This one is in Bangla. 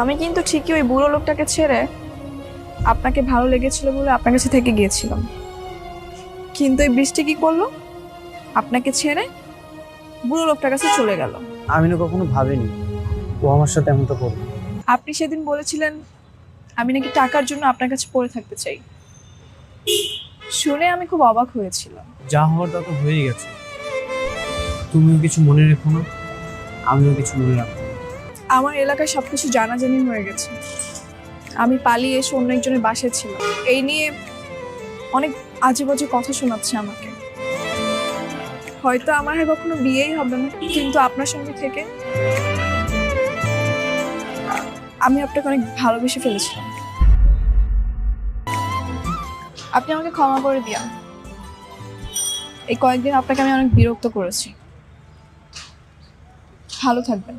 আমি কিন্তু ঠিকই ওই বুড়ো লোকটাকে ছেড়ে আপনাকে ভালো লেগেছিল বলে আপনার কাছে থেকে গিয়েছিলাম। কিন্তু এই বৃষ্টি কি করল? আপনাকে ছেড়ে বুড়ো লোকটার কাছে চলে গেল। আমি না কখনো ভাবিনি। ও আমার সাথে এমনটা করবে। আপনি সেদিন বলেছিলেন আমি নাকি টাকার জন্য আপনার কাছে পড়ে থাকতে চাই। শুনে আমি খুব অবাক হয়েছিলাম। যা হওয়ার তা তো হয়ে গেছে। তুমিও কিছু মনে রেখো না আমিও কিছু মনে রাখব। আমার এলাকায় সবকিছু জানাজানি হয়ে গেছে। আমি পালিয়ে এসে অন্য একজনের বাসায় ছিলাম। এই নিয়ে অনেক আজে বাজে কথা শোনাচ্ছে আমাকে। হয়তো আমার আর কখনো বিয়েই হবে না, কিন্তু আপনার সঙ্গে থেকে আমি আপনাকে অনেক ভালোবেসে ফেলেছিলাম। আপনি আমাকে ক্ষমা করে দিয়ান। এই কয়েকদিন আপনাকে আমি অনেক বিরক্ত করেছি। ভালো থাকবেন।